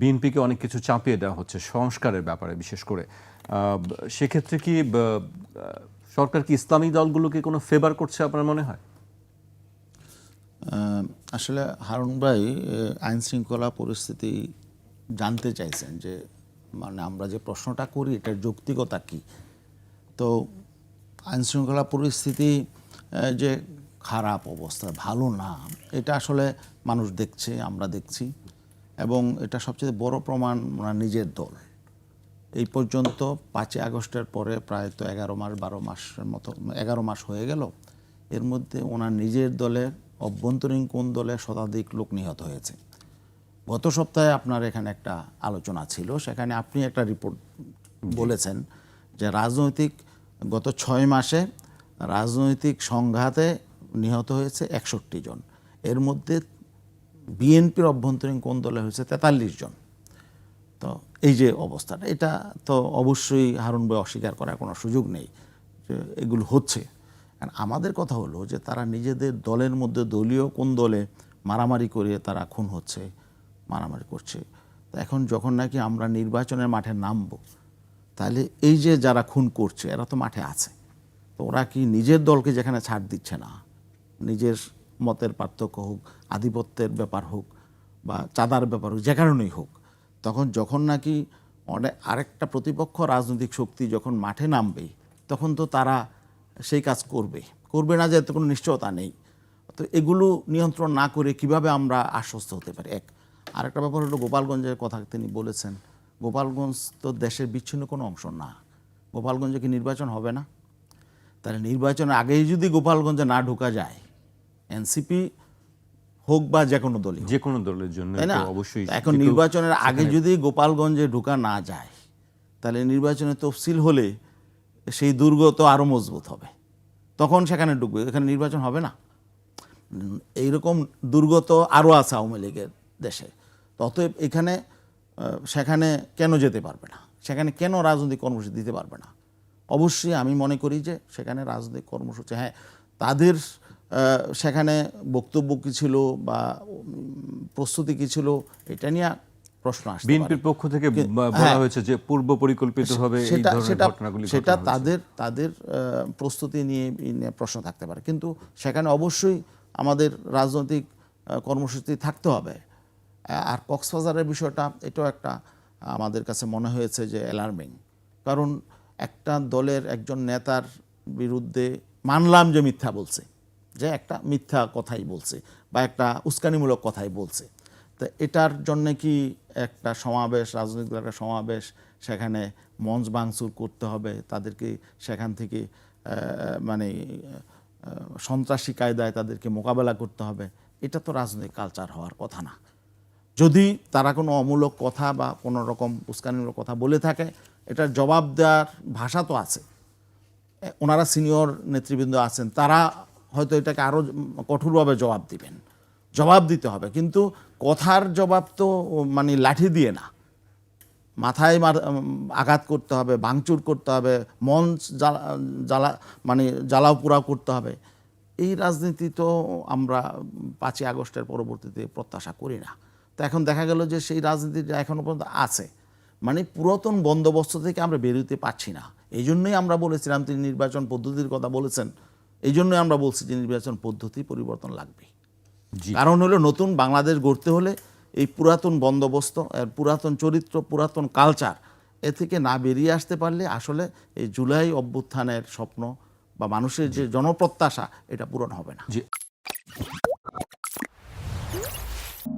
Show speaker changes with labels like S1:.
S1: বিএনপিকে অনেক কিছু চাপিয়ে দেওয়া হচ্ছে সংস্কারের ব্যাপারে বিশেষ করে। সেক্ষেত্রে কি সরকার কি ইসলামী দলগুলোকে কোনো ফেভার করছে আপনার মনে হয়?
S2: আসলে হারুন ভাই আইন শৃঙ্খলা পরিস্থিতি জানতে চাইছেন যে মানে আমরা যে প্রশ্নটা করি, এটার যৌক্তিকতা কি? তো আইন শৃঙ্খলা পরিস্থিতি যে খারাপ অবস্থা, ভালো না, এটা আসলে মানুষ দেখছে, আমরা দেখছি। এবং এটা সবচেয়ে বড় প্রমাণ ওনার নিজের দল। এই পর্যন্ত পাঁচই আগস্টের পরে প্রায় তো এগারো মাস বারো মাসের মতো এগারো মাস হয়ে গেল। এর মধ্যে ওনার নিজের দলের অভ্যন্তরীণ কোন দলে শতাধিক লোক নিহত হয়েছে। গত সপ্তাহে আপনার এখানে একটা আলোচনা ছিল সেখানে আপনি একটা রিপোর্ট বলেছেন যে রাজনৈতিক গত ছয় মাসে রাজনৈতিক সংঘাতে নিহত হয়েছে একষট্টি জন। এর মধ্যে বিএনপির অভ্যন্তরীণ কোন দলে হয়েছে? তেতাল্লিশ জন। তো এই যে অবস্থাটা, এটা তো অবশ্যই হারুন অস্বীকার করার কোনো সুযোগ নেই যে এগুলো হচ্ছে। আমাদের কথা হলো যে তারা নিজেদের দলের মধ্যে দলীয় কোন দলে মারামারি করে তারা খুন হচ্ছে, মারামারি করছে। তো এখন যখন নাকি আমরা নির্বাচনের মাঠে নামবো, তাহলে এই যে যারা খুন করছে, এরা তো মাঠে আছে। তো ওরা কি নিজের দলকে যেখানে ছাড় দিচ্ছে না, নিজের মতের পার্থক্য হোক, আধিপত্যের ব্যাপার হোক বা চাঁদার ব্যাপার হোক, যে কারণেই হোক, তখন যখন নাকি অনেক আরেকটা প্রতিপক্ষ রাজনৈতিক শক্তি যখন মাঠে নামবে, তখন তো তারা সেই কাজ করবে। করবে না যে কোনো নিশ্চয়তা নেই। তো এগুলো নিয়ন্ত্রণ না করে কীভাবে আমরা আশ্বস্ত হতে পারি? এক, আরেকটা ব্যাপার হলো গোপালগঞ্জের কথা তিনি বলেছেন, গোপালগঞ্জ তো দেশের বিচ্ছিন্ন কোনো অংশ না। গোপালগঞ্জে কি নির্বাচন হবে না? তাহলে নির্বাচনের আগেই যদি গোপালগঞ্জে না ঢোকা যায় এনসিপি হোক বা যে কোনো দলই
S1: যে কোনো দলের জন্য
S2: তাই না?
S1: অবশ্যই
S2: এখন নির্বাচনের আগে যদি গোপালগঞ্জে ঢোকা না যায় তাহলে নির্বাচনে তফসিল হলে সেই দুর্গ তো আরও মজবুত হবে। তখন সেখানে ঢুকবে এখানে নির্বাচন হবে না। এইরকম দুর্গ তো আরও আছে আওয়ামী লীগের দেশে। অতএব এখানে সেখানে কেন যেতে পারবে না? সেখানে কেন রাজনৈতিক কর্মসূচি দিতে পারবে না? অবশ্যই আমি মনে করি যে সেখানে রাজনৈতিক কর্মসূচি হ্যাঁ তাদের সেখানে বক্তব্য কী ছিল বা প্রস্তুতি কী ছিল এটা নিয়ে প্রশ্ন আসছে
S1: বিএনপির পক্ষ থেকে বলা
S2: হ্যাঁ।
S1: হয়েছে যে পূর্ব পরিকল্পিতভাবে এই ধরনের ঘটনাগুলি
S2: সেটা তাদের তাদের প্রস্তুতি নিয়ে প্রশ্ন থাকতে পারে। কিন্তু সেখানে অবশ্যই আমাদের রাজনৈতিক কর্মসূচি থাকতে হবে। আর কক্সবাজারের বিষয়টা এটাও একটা আমাদের কাছে মনে হয়েছে যে অ্যালার্মিং কারণ একটা দলের একজন নেতার বিরুদ্ধে মানলাম যে মিথ্যা বলছে। যে একটা মিথ্যা কথাই বলছে বা একটা উস্কানিমূলক কথাই বলছে। তো এটার জন্য কি একটা সমাবেশ, রাজনৈতিক দলের একটা সমাবেশ, সেখানে মঞ্চ ভাঙচুর করতে হবে তাদেরকে সেখান থেকে মানে সন্ত্রাসী কায়দায় তাদেরকে মোকাবেলা করতে হবে? এটা তো রাজনৈতিক কালচার হওয়ার কথা না। যদি তারা কোনো অমূলক কথা বা কোনো রকম উস্কানিমূলক কথা বলে থাকে, এটার জবাব দেওয়ার ভাষা তো আছে। ওনারা সিনিয়র নেতৃবৃন্দ আছেন, তারা হয়তো এটাকে আরও কঠোরভাবে জবাব দিবেন। জবাব দিতে হবে। কিন্তু কথার জবাব তো মানে লাঠি দিয়ে না। মাথায় আঘাত করতে হবে, ভাঙচুর করতে হবে, মঞ্চ জ্বালা জ্বালা মানে জ্বালাও পোড়াও করতে হবে। এই রাজনীতি তো আমরা পাঁচই আগস্টের পরবর্তীতে প্রত্যাশা করি না। তো এখন দেখা গেল যে সেই রাজনীতিটা এখনও পর্যন্ত আছে। মানে পুরাতন বন্দোবস্ত থেকে আমরা বেরোতে পারছি না। এই জন্যই আমরা বলেছিলাম তিনি নির্বাচন পদ্ধতির কথা বলেছেন। এই জন্যই আমরা বলছি যে নির্বাচন পদ্ধতি পরিবর্তন লাগবে কারণ হলো নতুন বাংলাদেশ গড়তে হলে এই পুরাতন বন্দোবস্ত পুরাতন চরিত্র পুরাতন কালচার এ থেকে না বেরিয়ে আসতে পারলে আসলে এই জুলাই অভ্যুত্থানের স্বপ্ন বা মানুষের যে জনপ্রত্যাশা এটা পূরণ হবে না।